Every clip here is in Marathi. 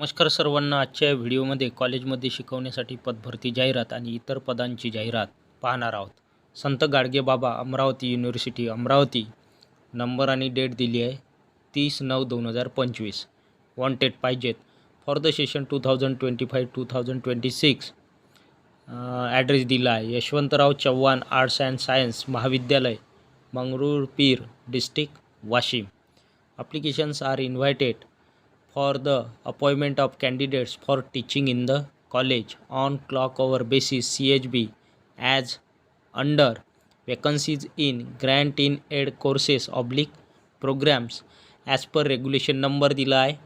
नमस्कार सर्वांना आजच्या व्हिडिओमध्ये कॉलेजमध्ये शिकवण्यासाठी पदभरती जाहिरात आणि इतर पदांची जाहिरात पाहणार आहोत. संत गाडगे बाबा अमरावती युनिव्हर्सिटी अमरावती नंबर आणि डेट दिली आहे तीस नऊ दोन हजार पंचवीस. वॉन्टेड पाहिजेत. For the session two thousand twenty five two thousand twenty six address दिला आहे. Yashwantrao Chavan arts and science महाविद्यालय Mangrul Pir district Washim. Applications are invited for the appointment of candidates for teaching in the college on clock hour basis chb as under vacancies in grant in aid courses oblique programs as per regulation number दिला आहे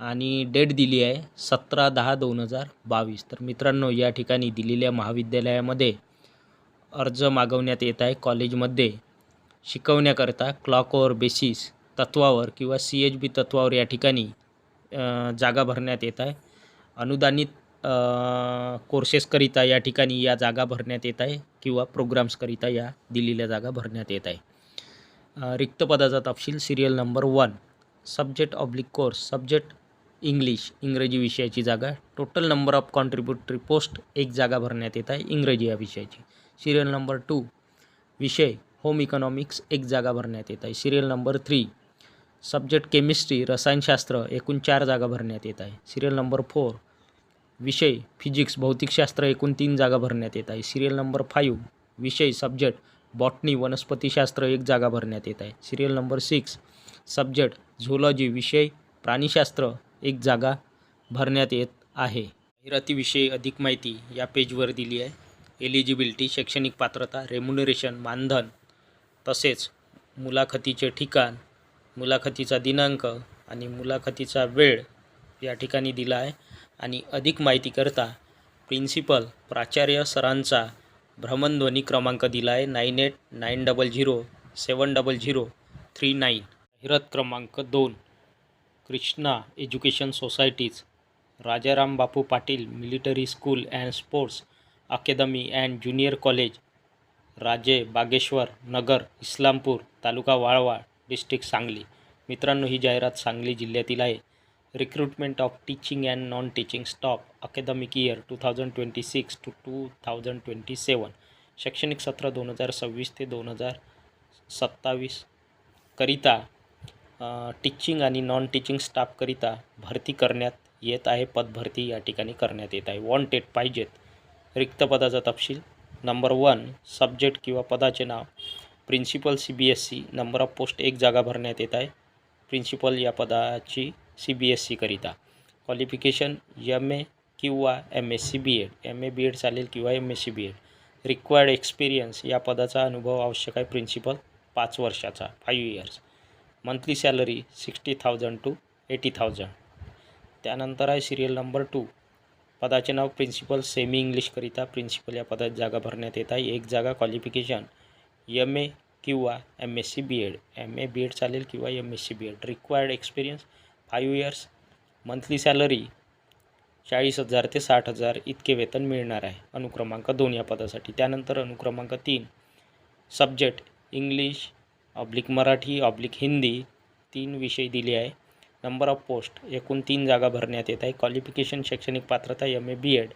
आणि डेट दिली आहे सतरा दहा दोन हजार बावीस तर मित्रांनो या ठिकाणी दिलेल्या महाविद्यालयामध्ये अर्ज मागवण्यात येत आहे कॉलेजमध्ये शिकवण्याकरता क्लॉक ओवर बेसिस तत्वावर किंवा सी एच बी तत्वावर या ठिकाणी जागा भरण्यात येत आहे. अनुदानित कोर्सेसकरिता या ठिकाणी या जागा भरण्यात येत आहे किंवा प्रोग्राम्सकरिता या दिलेल्या जागा भरण्यात येत आहे. रिक्त पदाचा तपशील serial number one subject oblique course subject English Ingraji विषयाची जागा total number of contributory post एक जागा भरण्यात येत आहे इंग्रजी या विषयाची. सिरियल नंबर टू विषय होम इकॉनॉमिक्स एक जागा भरण्यात येत आहे. Serial number three subject chemistry रसायनशास्त्र एकूण चार जागा भरण्यात येत आहे. सिरियल नंबर फोर विषय फिजिक्स भौतिकशास्त्र एकूण तीन जागा भरण्यात येत आहे. सिरियल नंबर फाईव्ह विषय सब्जेक्ट बॉटनी वनस्पतीशास्त्र एक जागा भरण्यात येत आहे. Serial number six subject zoology विषय प्राणीशास्त्र एक जागा भरण्यात येत आहे. जाहिरातीविषयी अधिक माहिती या पेजवर दिली आहे. एलिजिबिलिटी शैक्षणिक पात्रता रेम्युनरेशन मानधन तसेच मुलाखतीचे ठिकाण मुलाखतीचा दिनांक आणि मुलाखतीचा वेळ या ठिकाणी दिला आहे. आणि अधिक माहितीकरता प्रिन्सिपल प्राचार्य सरांचा भ्रमणध्वनी क्रमांक दिला आहे. Nine eight nine double zero seven double zero three nine. हिरत क्रमांक दोन Krishna education society's Rajaram Bapu Patil military school and sports academy and junior college Raje Bageshwar Nagar Islampur taluka Walwa district Sangli. मित्रांनो ही जाहिरात सांगली जिल्ह्यातील आहे. Recruitment of teaching and non teaching staff academic year two thousand twenty six to two thousand twenty seven शैक्षणिक सत्र दोन हजार सव्वीस ते दोन हजार सत्तावीस करिता टीचिंग आणि नॉन टीचिंग स्टाफकरिता भरती करण्यात येत आहे. पदभरती या ठिकाणी करण्यात येत आहे. वॉन्टेड पाहिजेत. रिक्त पदाचा तपशील. नंबर वन सब्जेक्ट किंवा पदाचे नाव. Principal C B S C number of post एक जागा भरण्यात येत आहे. प्रिन्सिपल या पदाची सी बी एस सीकरिता क्वालिफिकेशन एम ए किंवा M S C B Ed. M A B Ed चालेल किंवा M S C B Ed. Required experience या पदाचा अनुभव आवश्यक आहे प्रिन्सिपल पाच वर्षाचा five years monthly salary sixty thousand to eighty thousand त्यानंतर आहे सिरियल नंबर टू पदाचे नाव प्रिन्सिपल सेमी इंग्लिशकरिता प्रिन्सिपल या पदात जागा भरण्यात येत आहे. एक जागा क्वालिफिकेशन एम ए किंवा M S C B Ed M A B Ed चालेल किंवा M S C B Ed required experience five years monthly salary चाळीस हजार ते साठ हजार इतके वेतन मिळणार आहे. अनुक्रमांक दोन या पदासाठी. त्यानंतर अनुक्रमांक तीन subject English oblique Marathi oblique Hindi तीन विषय दिले आहे. नंबर ऑफ पोस्ट एकूण तीन जागा भरण्यात येत आहे. क्वालिफिकेशन शैक्षणिक पात्रता M A B Ed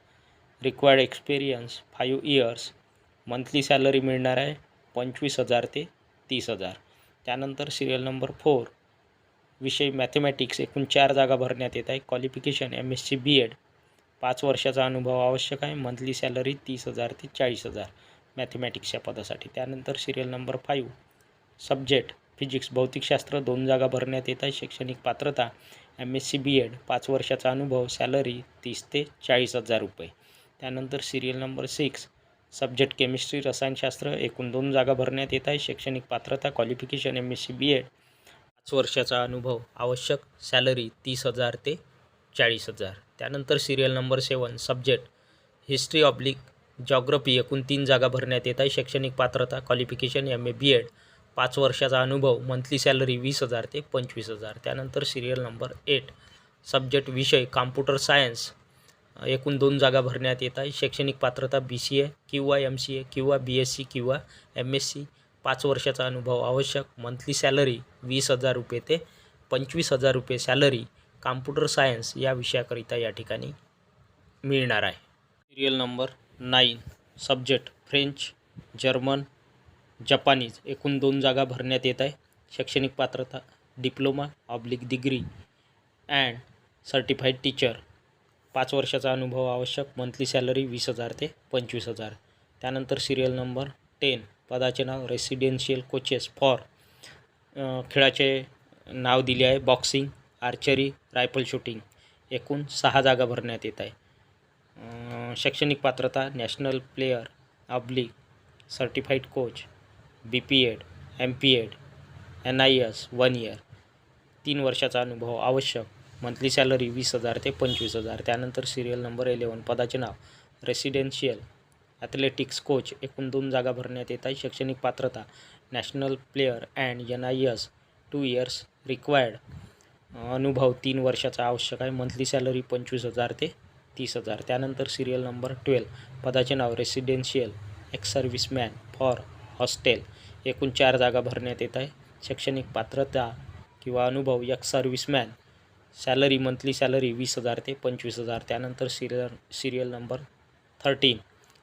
required experience five years monthly salary मिळणार आहे. पंचवीस हजार ते तीस हजार. त्यानंतर सिरियल नंबर फोर विषय मॅथमॅटिक्स एकूण चार जागा भरण्यात येत आहे. Qualification M S C B Ed पाच वर्षाचा अनुभव आवश्यक आहे. मंथली सॅलरी तीस हजार ते चाळीस हजार मॅथमॅटिक्स या पदासाठी. त्यानंतर serial number five subject physics भौतिकशास्त्र दोन जागा भरण्यात येत आहे. शैक्षणिक पात्रता M S C B Ed पाच वर्षाचा अनुभव सॅलरी तीस ते चाळीस हजार रुपये. त्यानंतर serial number six subject chemistry रसायनशास्त्र एकूण दोन जागा भरण्यात येत आहे. शैक्षणिक पात्रता qualification M S C B Ed पाच वर्षाचा अनुभव आवश्यक सॅलरी तीस हजार ते चाळीस हजार. त्यानंतर serial number seven subject history oblique geography एकूण तीन जागा भरण्यात येत आहे. शैक्षणिक पात्रता qualification M A B Ed पाच वर्षाचा अनुभव मंथली सॅलरी वीस हजार ते पंचवीस हजार. त्यानंतर सिरियल नंबर एट सब्जेक्ट विषय कॉम्प्युटर सायन्स एकूण दोन जागा भरण्यात येत आहे. शैक्षणिक पात्रता बी सी ए किंवा एम सी ए किंवा बी एस सी किंवा एम एस सी पाच वर्षाचा अनुभव आवश्यक. मंथली सॅलरी वीस हजार रुपये ते पंचवीस हजार रुपये सॅलरी कॉम्प्युटर सायन्स या विषयाकरिता या ठिकाणी मिळणार आहे. Serial number nine subject French German Japanese एकूण दोन जागा भरण्यात येत आहे. शैक्षणिक पात्रता diploma oblique degree and certified teacher पाच वर्षाचा अनुभव आवश्यक. मंथली सॅलरी वीस हजार ते पंचवीस हजार. त्यानंतर सिरियल नंबर टेन पदाचे नाव रेसिडेन्शियल कोचेस फॉर खेळाचे नाव दिले आहे बॉक्सिंग आर्चरी रायफल शूटिंग एकूण सहा जागा भरण्यात येत आहे. शैक्षणिक पात्रता national player oblique certified coach B P Ed M P Ed N I S one year तीन वर्षाचा अनुभव आवश्यक. मंथली सॅलरी वीस हजार ते पंचवीस हजार. त्यानंतर सिरियल नंबर इलेवन पदाचे नाव. रेसिडेन्शियल ॲथलेटिक्स कोच एकूण दोन जागा भरण्यात येत आहे. शैक्षणिक पात्रता. National player and N I S two years required अनुभव तीन वर्षाचा आवश्यक आहे. मंथली सॅलरी पंचवीस हजार ते तीस हजार. त्यानंतर सिरियल नंबर ट्वेल्व पदाचे नाव residential ex serviceman for hostel एकूण चार जागा भरण्यात येत आहे. शैक्षणिक पात्रता किंवा अनुभव ex serviceman salary monthly salary वीस हजार ते पंचवीस हजार. त्यानंतर सिरियल सिरियल नंबर थर्टीन.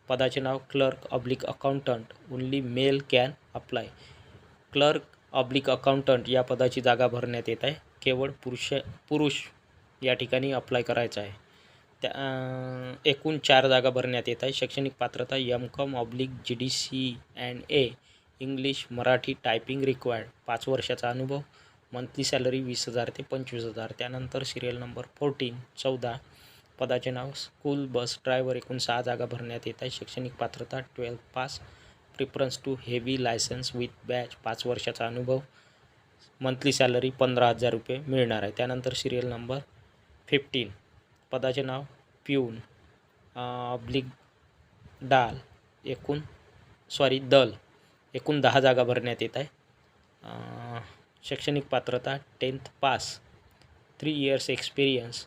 पदाचे नाव clerk oblique accountant. Only male can apply. Clerk oblique accountant या पदाची जागा भरण्यात येत आहे. केवळ पुरुष पुरुष या ठिकाणी अप्लाय करायचं आहे. त्या एकूण चार जागा भरण्यात येत आहे. शैक्षणिक पात्रता M com oblique G D C and A. English Marathi typing required. पाच वर्षाचा अनुभव. मंथली सॅलरी वीस हजार ते पंचवीस हजार. त्यानंतर सिरियल नंबर फोर्टीन चौदा पदाचे नाव स्कूल बस ड्रायव्हर एकूण सहा जागा भरण्यात येत आहे. शैक्षणिक पात्रता twelfth pass preference to heavy license with batch पाच वर्षाचा अनुभव मंथली सॅलरी पंधरा हजार रुपये मिळणार आहे. त्यानंतर सिरियल नंबर फिफ्टीन पदाचे नाव प्यून ऑब्लिक डाल एकूण सॉरी दल एकूण दहा जागा भरण्यात येत आहे. शैक्षणिक पात्रता tenth pass three years experience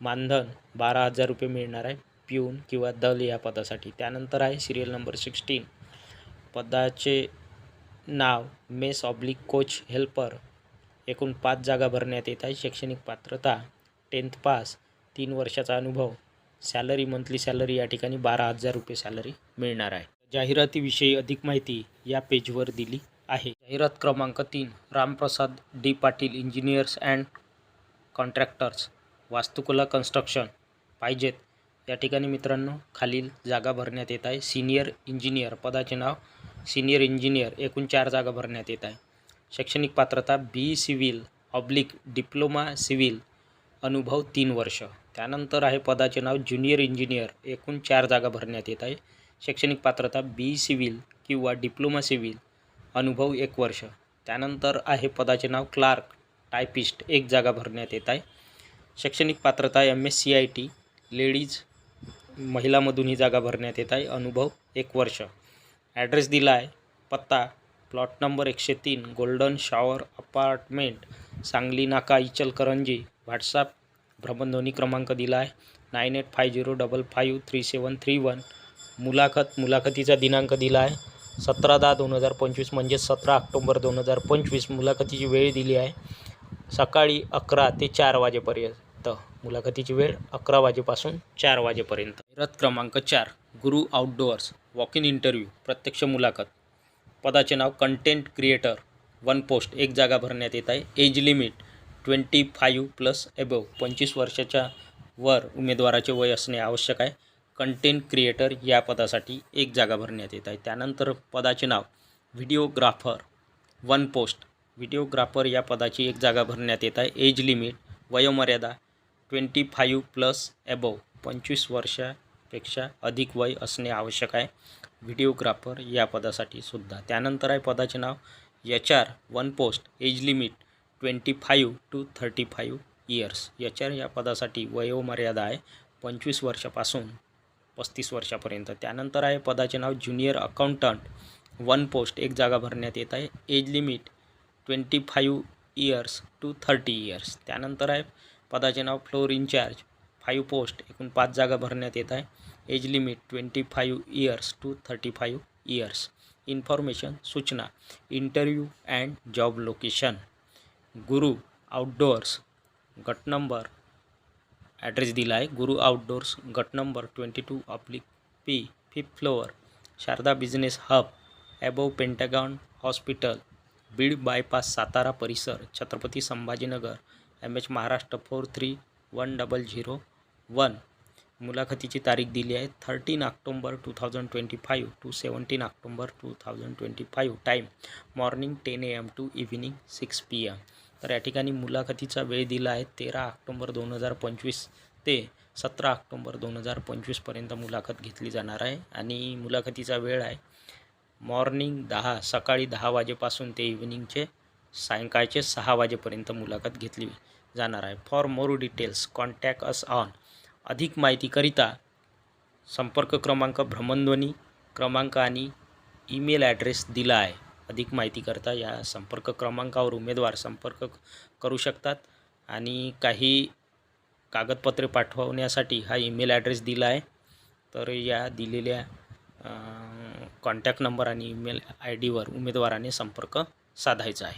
मानधन बारा हजार रुपये मिळणार आहे. प्यून किंवा दल या पदासाठी. त्यानंतर आहे सिरियल नंबर सिक्स्टीन पदाचे नाव मेस ऑब्लिक कोच हेल्पर. एकूण पाच जागा भरण्यात येत आहे. शैक्षणिक पात्रता टेन्थ पास तीन वर्षाचा अनुभव. सॅलरी मंथली सॅलरी या ठिकाणी बारा हजार रुपये सॅलरी मिळणार आहे. जाहिरातीविषयी अधिक माहिती या पेजवर दिली. आहे. जाहिरात क्रमांक तीन Ramprasad D. Patil engineers and contractors वास्तुकला कन्स्ट्रक्शन पाहिजेत. या ठिकाणी मित्रांनो खालील जागा भरण्यात येत आहे. सिनियर इंजिनियर पदाचे नाव सिनियर इंजिनियर एकूण चार जागा भरण्यात येत आहे. शैक्षणिक पात्रता B civil oblique diploma civil अनुभव तीन वर्ष. त्यानंतर आहे पदाचे नाव ज्युनियर इंजिनियर एकूण चार जागा भरण्यात येत आहे. शैक्षणिक पात्रता बी सिव्हिल किंवा डिप्लोमा सिव्हिल अनुभव एक वर्ष. त्यानंतर आहे पदाचे नाव क्लार्क टायपिस्ट एक जागा भरण्यात येत आहे. शैक्षणिक पात्रता M S C I T ladies महिलामधून ही जागा भरण्यात येत आहे. अनुभव एक वर्ष. ॲड्रेस दिला आहे पत्ता प्लॉट नंबर एकशे तीन गोल्डन शॉवर अपार्टमेंट सांगली नाका इचलकरंजी व्हॉट्सअप भ्रमणध्वनी क्रमांक दिला आहे nine eight five zero double five three seven three one. मुलाखत मुलाखतीचा दिनांक दिला आहे सतरा दहा दोन हजार पंचवीस म्हणजे सतरा ऑक्टोंबर दोन हजार पंचवीस मुलाखतीची वेळ दिली आहे. सकाळी अकरा ते चार वाजेपर्यंत. मुलाखतीची वेळ अकरा वाजेपासून चार वाजेपर्यंत. रथ क्रमांक चार गुरु आउटडोअर्स वॉक इन इंटरव्ह्यू प्रत्यक्ष मुलाखत. पदाचे नाव कंटेंट क्रिएटर वन पोस्ट एक जागा भरण्यात येत आहे. Age limit twenty five plus above पंचवीस वर्षाच्या वर उमेदवाराचे वय असणे आवश्यक आहे. कंटेंट क्रिएटर या पदासाठी एक जागा भरण्यात येत आहे. त्यानंतर पदाचे नाव व्हिडिओग्राफर वन पोस्ट व्हिडिओग्राफर या पदाची एक जागा भरण्यात येत आहे. एज लिमिट वयोमर्यादा ट्वेंटी फाईव्ह प्लस एबव पंचवीस वर्षापेक्षा अधिक वय असणे आवश्यक आहे. व्हिडिओग्राफर या पदासाठी सुद्धा. त्यानंतर आहे पदाचे नाव H R one post age limit twenty five to thirty five years H R या पदासाठी वयोमर्यादा आहे. पंचवीस वर्षापासून पस्तीस वर्षापर्यंत. त्यानंतर आहे पदाचे नाव ज्युनियर अकाउंटंट. वन पोस्ट एक जागा भरण्यात येत आहे. Age limit twenty five years to thirty years. त्यानंतर आहे पदाचे नाव फ्लोर इन्चार्ज फाईव्ह पोस्ट एकूण पाच जागा भरण्यात येत आहे. Age limit twenty five years to thirty five years. Information सूचना interview and job location. Guru outdoors. गट नंबर ॲड्रेस दिला आहे. गुरु आउटडोर्स गट number twenty two oblique P fifth floor Sharda business hub above Pentagon hospital Beed bypass Satara परिसर Chhatrapati Sambhajinagar M H Maharashtra four three one double zero one मुलाखतीची तारीख दिली आहे. Thirteen October two thousand twenty five to seventeen October two thousand twenty five time morning ten A M to evening six P M तर या ठिकाणी मुलाखतीचा वेळ दिला आहे तेरा ऑक्टोंबर दोन हजार पंचवीस ते सतरा ऑक्टोंबर दोन हजार पंचवीसपर्यंत मुलाखत घेतली जाणार आहे. आणि मुलाखतीचा वेळ आहे मॉर्निंग दहा सकाळी दहा वाजेपासून ते इव्हिनिंगचे सायंकाळचे सहा वाजेपर्यंत मुलाखत घेतली जाणार आहे. For more details contact us on. अधिक माहितीकरिता संपर्क क्रमांक भ्रमणध्वनी क्रमांक आणि ईमेल ॲड्रेस दिला आहे. अधिक माहितीकरता या संपर्क क्रमांकावर उमेदवार संपर्क करू शकतात. आणि काही कागदपत्रे पाठवण्यासाठी हा ईमेल ॲड्रेस दिला आहे. तर या दिलेल्या कॉन्टॅक्ट नंबर आणि ईमेल आय डीवर उमेदवाराने संपर्क साधायचा आहे.